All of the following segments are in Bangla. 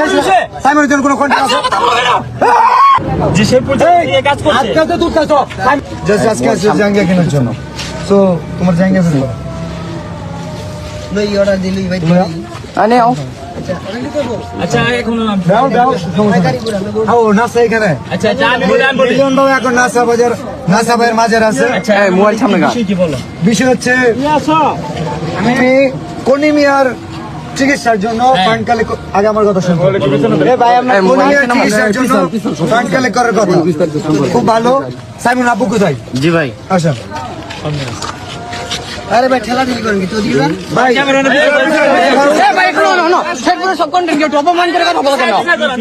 কোনো কন্ট্যাক্ট আছে? যে কাজ করছে। আজকাল তো জাস্ট আজকে কেনার জন্য। সো তোমার জাঙ্গিয়া আছে লই অর্ডার দিলি ভাই আনে আও। আচ্ছা এখন আমি- দাও দাও আও নাসা এখানে। আচ্ছা আচ্ছা মিলিয়ন বাবু এখন নাসা বাজার নাসা ভাইয়ের মাঝের আছে। আচ্ছা মোবাইল সামনে বিষয় হচ্ছে আমি কনিমিয়ার চিকিৎসার জন্য ফান্ড কালেক্ট আগে আমার কথা শুনুন। এ ভাই আমরা কনিমিয়ার চিকিৎসার জন্য ফান্ড কালেক্ট করার কথা? খুব ভালো। সাইমন আব্বু কোথায়? জি ভাই। আসেন। আরে ভাই ঠেলা ঠেলি করেন কি তো দিবা ভাই ভাই একটু না না সেট সব কন্টেন্ট কি অপমান করে কথা বলো কেন?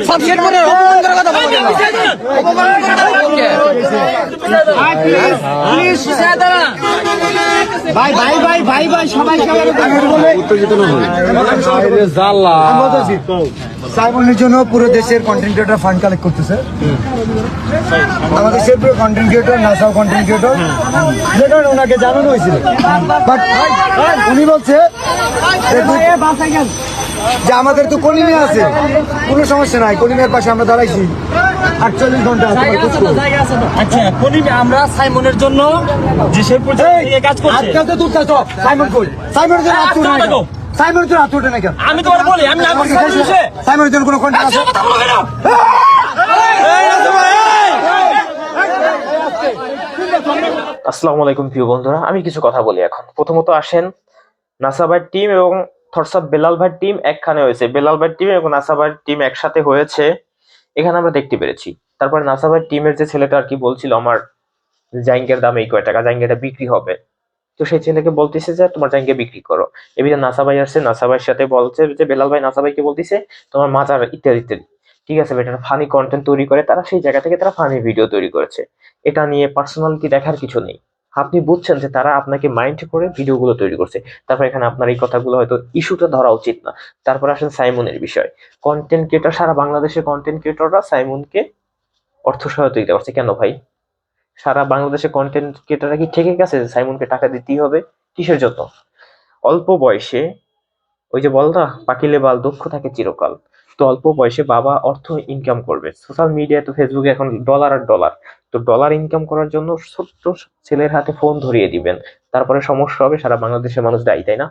সব সেট করে অপমান করে কথা বলো কেন? অপমান করে কথা বলো কেন? ভাই ভাই ভাই ভাই ভাই সবাই সবাই আমি বলতেছি, সাইমনের জন্য পুরো দেশের কন্টেন্ট ক্রিয়েটর ফান্ড কালেক্ট করতেছে। আমাদের সে পুরো কন্টেন্ট ক্রিয়েটর নাসাও কন্টেন্ট ক্রিয়েটর যে কারণে ওনাকে জানানো হয়েছিল। বাট উনি বলছে যে- আমাদের তো কলিমিয়া আছে। কোনো সমস্যা নাই কলিমিয়ার পাশে আমরা দাঁড়াইছি। আটচল্লিশ ঘণ্টা আচ্ছা কোনি আমরা সাইমনের জন্য যে সেই পর্যায়ে নিয়ে কাজ করছে। আজকাল তো দূর সাইমন কই? সাইমনের জন্য হাত উঠে না কেন? সাইমনের জন্য হাত উঠে না কেন? আমি তোমার বলি আমি না সাইমনের জন্য কোনো কন্ট্যাক্ট আছে? আসসালামু আলাইকুম প্রিয় বন্ধুরা আমি কিছু কথা বলি এখন। প্রথমত আসেন নাসাবার টিম এবং থরসাব বেলাল ভাইয়ের টিম একখানে হয়েছে। বেলাল ভাইয়ের টিম এবং নাসাবার টিম একসাথে হয়েছে। এখানে আমরা দেখতে পেরেছি। তারপর নাসাবার টিমের যে ছেলেটা আর কি বলছিল, আমার জাইঙ্গের দাম এই কয় টাকা, জাইঙ্গেটা বিক্রি হবে। তো সেই ছেলেকে বলতেছে যে, তোমার জাইঙ্গে বিক্রি করো। এবারে নাসা ভাই আসছে, নাসা ভাইয়ের সাথে বলছে যে, বেলাল ভাই, নাসা ভাইকে বলতেছে, তোমার মাজার ইত্যাদি ইত্যাদি। ঠিক আছে বেটার ফানি কন্টেন্ট তৈরি করে, তারা সেই জায়গা থেকে তারা ফানি ভিডিও তৈরি করেছে। এটা নিয়ে পার্সোনালিটি দেখার কিছু নেই। আপনি বুঝছেন যে তারা আপনাকে মাইন্ড করে ভিডিওগুলো তৈরি করছে। তারপর এখানে আপনার এই কথাগুলো হয়তো ইস্যুটা ধরা উচিত না। তারপর আসেন সাইমনের বিষয়। কন্টেন্ট ক্রিয়েটর সারা বাংলাদেশের কন্টেন্ট ক্রিয়েটররা সাইমনকে অর্থ সহায়তা দিতে পারছে। কেন ভাই? সারা বাংলাদেশের কন্টেন্ট ক্রিয়েটররা কি ঠেকে গেছে সাইমনকে টাকা দিতেই হবে? কিসের জন্য? অল্প বয়সে, ওই যে বল না, পাকিলে বাল দক্ষ থাকে চিরকাল। তো অল্প বয়সে বাবা অর্থ ইনকাম করবে। সোশ্যাল মিডিয়া তো ফেসবুকে এখন ডলার আর ডলার তো ডলার ইনকাম করার জন্য ছোট্ট ছেলের হাতে ফোন ধরিয়ে দিবেন। তারপরে সমস্যা হবে, সারা বাংলাদেশের মানুষ দায়ী, তাই না?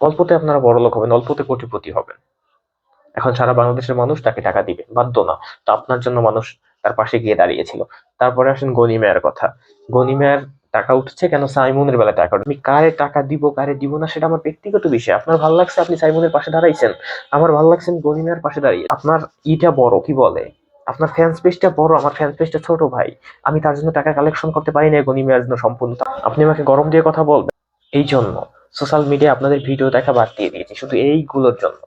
অল্পতে আপনারা বড় লোক হবেন, অল্পতে কোটিপতি হবেন। এখন সারা বাংলাদেশের মানুষ তাকে টাকা দিবে, বাধ্য না। তো আপনার জন্য মানুষ তার পাশে গিয়ে দাঁড়িয়েছিল। তারপরে আসেন গনিমেয়ার কথা। গনিমেয়ার টাকা উঠছে কেন? সাইমনের বেলা টাকা। আমি কারে টাকা দিব, কারে দিব না, সেটা আমার ব্যক্তিগত বিষয়। আপনার ভালো লাগছে আপনি সাইমনের পাশে দাঁড়াইছেন? আমার ভালো লাগছে গনিমেয়ার পাশে দাঁড়িয়ে। আপনার ইটা বড়, কি বলে? আপনার ফ্যান স্পেসটা বড়, আমার ফ্যান স্পেসটা ছোট ভাই। আমি তার জন্য টাকা কালেকশন করতে পারি না গনিমেয়ার জন্য সম্পূর্ণ। আপনি আমাকে গরম দিয়ে কথা বলবেন। এই জন্য সোশ্যাল মিডিয়া আপনাদের ভিডিও দেখা বাদ দিয়ে দিয়েছি, শুধু এইগুলোর জন্য।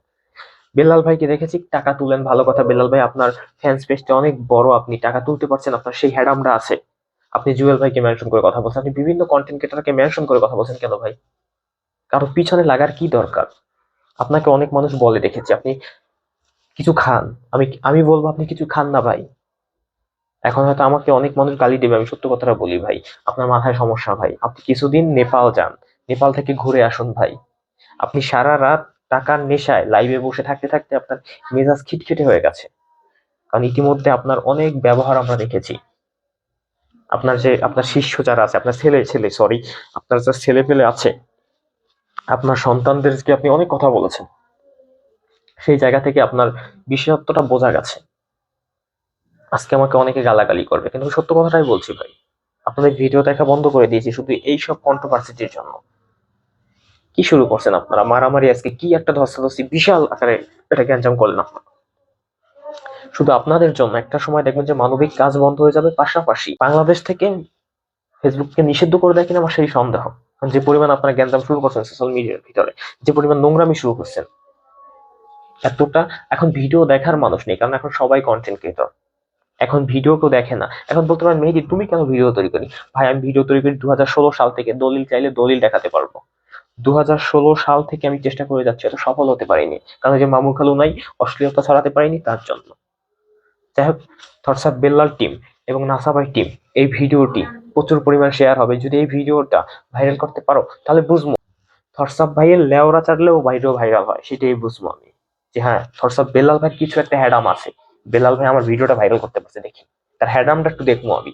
বেলাল ভাইকে দেখেছি, টাকা তুলেন, ভালো কথা। বেলাল ভাই, আপনার ফ্যান স্পেসটা অনেক বড়, আপনি টাকা তুলতে পারছেন, আপনার সেই হ্যাডামটা আছে। আপনি জুয়েল ভাইকে মেনশন করে কথা বলছেন, আপনি বিভিন্ন কন্টেন্ট ক্রিয়েটরকে মেনশন করে কথা বলছেন কেন ভাই? কারও পিছনে লাগার কি দরকার? আপনাকে অনেক মানুষ বলে দেখেছি, আপনি কিছু খান। আমি আমি বলব আপনি কিছু খান না ভাই। এখন হয়তো আমাকে অনেক মানুষ গালি দেবে, আমি সত্য কথাটা বলি ভাই। আপনার মাথায় সমস্যা ভাই। আপনি কিছুদিন নেপাল যান। নেপাল থেকে ঘুরে আসুন ভাই। আপনি সারা রাত টাকার নেশায় লাইভে বসে থাকতে থাকতে আপনার মেজাজ খিটখিটে হয়ে গেছে। কারণ ইতিমধ্যে আপনার অনেক ব্যবহার আমরা দেখেছি। আপনার যে, আপনার শিষ্য যারা আছে, আপনার ছেলে ছেলে সরি আপনার যা ছেলে পেলে আছে, আপনার সন্তানদেরকে আপনি অনেক কথা বলেছেন। সেই জায়গা থেকে আপনার বিশেষত্বটা বোঝা গেছে। আজকে আমাকে অনেকে গালাগালি করবে, কিন্তু সত্য কথাটাই বলছি ভাই। আপনাদের ভিডিও দেখা বন্ধ করে দিয়েছি শুধু এইসব কন্ট্রোভার্সিটির জন্য। কি শুরু করছেন আপনারা? মারামারি আজকে কি একটা ধস্তাধস্তি বিশাল আকারে এটা গ্যাঞ্জাম করলেন আপনারা? শুধু আপনাদের জন্য, একটা সময় দেখবেন যে মানবিক কাজ বন্ধ হয়ে যাবে পাশাপাশি বাংলাদেশ থেকে ফেসবুককে নিষিদ্ধ করে দেয় কিনা আমার সেই সন্দেহ। যে পরিমাণ আপনারা গ্যাঞ্জাম শুরু করছেন সোশ্যাল মিডিয়ার ভিতরে, যে পরিমাণ নোংরামি শুরু করছেন এতটা এখন ভিডিও দেখার মানুষ নেই, কারণ এখন সবাই কন্টেন্ট ক্রিয়েটর এখন ভিডিও কেউ দেখে না। এখন বলতে পারেন, মেহেদি, তুমি কেন ভিডিও তৈরি করি ভাই, আমি ভিডিও তৈরি করি দু হাজার ষোলো সাল থেকে, দলিল চাইলে দলিল দেখাতে পারব। দু হাজার ষোলো সাল থেকে আমি চেষ্টা করে যাচ্ছি, এত সফল হতে পারিনি। কারণ যে মামুর খালু নাই, অশ্লীলতা ছড়াতে পারিনি তার জন্য। যাই হোক থরসাদ বেল্লাল টিম এবং নাসাবাই টিম, এই ভিডিওটি প্রচুর পরিমাণ শেয়ার হবে। যদি এই ভিডিওটা ভাইরাল করতে পারো, তাহলে বুঝব। থরসাব ভাইয়ের লেওরা চাটলেও বাইরেও ভাইরাল হয়, সেটাই বুঝব আমি। যে হ্যাঁ সরসব বেলাল ভাই কিছু একটা হ্যাডাম আছে। বেলাল ভাই আমার ভিডিওটা ভাইরাল করতে পারছে, দেখি। তার হ্যাডামটা একটু দেখব আমি।